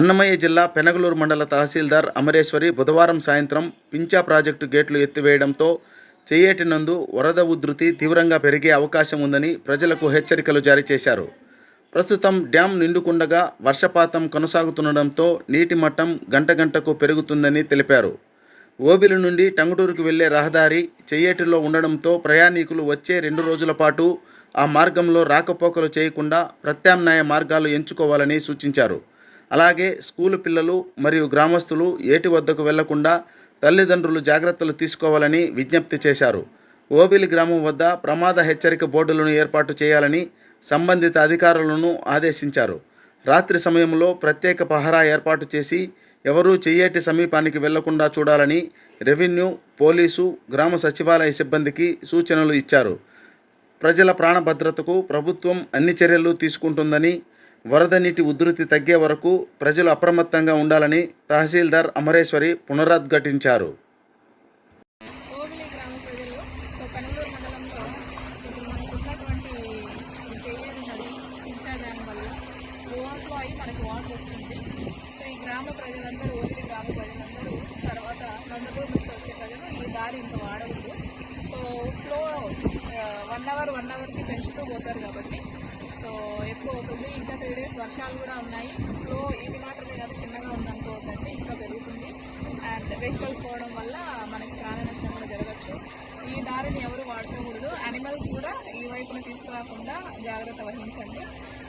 అన్నమయ్య జిల్లా పెనగలూరు మండల తహసీల్దార్ అమరేశ్వరి బుధవారం సాయంత్రం పించా ప్రాజెక్టు గేట్లు ఎత్తివేయడంతో చెయ్యేటి నందు వరద ఉధృతి తీవ్రంగా పెరిగే అవకాశం ఉందని ప్రజలకు హెచ్చరికలు జారీ చేశారు. ప్రస్తుతం డ్యాం నిండుకుండగా వర్షపాతం కొనసాగుతుండడంతో నీటి మట్టం గంట గంటకు పెరుగుతుందని తెలిపారు. ఓబిలి నుండి టంగుటూరుకు వెళ్ళే రహదారి చెయ్యేటిలో ఉండడంతో ప్రయాణికులు వచ్చే రెండు రోజుల పాటు ఆ మార్గంలో రాకపోకలు చేయకుండా ప్రత్యామ్నాయ మార్గాలు ఎంచుకోవాలని సూచించారు. అలాగే స్కూలు పిల్లలు మరియు గ్రామస్తులు ఏటి వద్దకు వెళ్ళకుండా తల్లిదండ్రులు జాగ్రత్తలు తీసుకోవాలని విజ్ఞప్తి చేశారు. ఓబిలి గ్రామం వద్ద ప్రమాద హెచ్చరిక బోర్డులను ఏర్పాటు చేయాలని సంబంధిత అధికారులను ఆదేశించారు. రాత్రి సమయంలో ప్రత్యేక పహరా ఏర్పాటు చేసి ఎవరూ చెయ్యేటి సమీపానికి వెళ్ళకుండా చూడాలని రెవెన్యూ పోలీసు గ్రామ సచివాలయ సిబ్బందికి సూచనలు ఇచ్చారు. ప్రజల ప్రాణ భద్రతకు ప్రభుత్వం అన్ని చర్యలు తీసుకుంటుందని వరద నీటి ఉధృతి తగ్గే వరకు ప్రజలు అప్రమత్తంగా ఉండాలని తహసీల్దార్ అమరేశ్వరి పునరుద్ఘాటించారు. వన్ అవర్ వన్ అవర్కి పెంచుతూ పోతారు కాబట్టి ఎక్కువ అవుతుంది. ఇంకా త్రీ డేస్ వర్షాలు కూడా ఉన్నాయి. సో ఇది మాత్రమే కాదు చిన్నగా ఉందనుకోవద్దండి ఇంకా పెరుగుతుంది. అండ్ వెహికల్స్ పోవడం వల్ల మనకి ప్రాణ నష్టం కూడా జరగచ్చు. ఈ దారిని ఎవరు వాడుకోకూడదు. యానిమల్స్ కూడా ఈ వైపున తీసుకురాకుండా జాగ్రత్త వహించండి.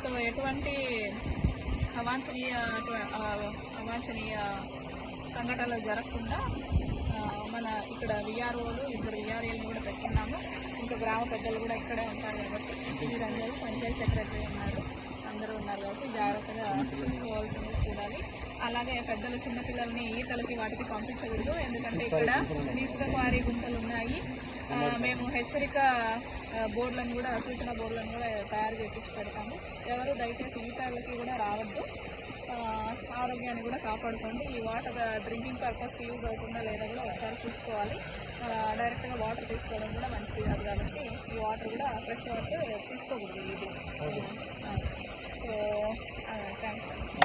సో ఎటువంటి అవాంఛనీయ అవాంఛనీయ సంఘటనలు జరగకుండా మన ఇక్కడ విఆర్ఓలు ఇద్దరు విఆర్ఏలు కూడా పెట్టుకున్నాము. ఇంకా గ్రామ పెద్దలు కూడా ఇక్కడే ఉంటారు. సెక్రటరీ ఉన్నారు. అందరూ ఉన్నారు కాబట్టి జాగ్రత్తగా చూసుకోవాల్సింది చూడాలి. అలాగే పెద్దలు చిన్నపిల్లల్ని ఈతలకి వాటికి పంపించకూడదు. ఎందుకంటే ఇక్కడ ఇసుక క్వారీ గుంతలు ఉన్నాయి. మేము హెచ్చరిక బోర్డులను కూడా సూచన బోర్డులను కూడా తయారు చేపించి పెడతాము. ఎవరు దయచేసి ఈతలకి కూడా రావద్దు. ఆ, ఆరోగ్యాన్ని కూడా కాపాడుకోండి. ఈ వాటర్ డ్రింకింగ్ పర్పస్కి యూజ్ అవుతుందా లేదా కూడా ఒకసారి చూసుకోవాలి. డైరెక్ట్గా వాటర్ తీసుకోవడం కూడా మంచిది కాదు కాబట్టి ఈ వాటర్ కూడా ఫ్రెష్ వాటర్ తీసుకోకూడదు ఇది సో థ్యాంక్స్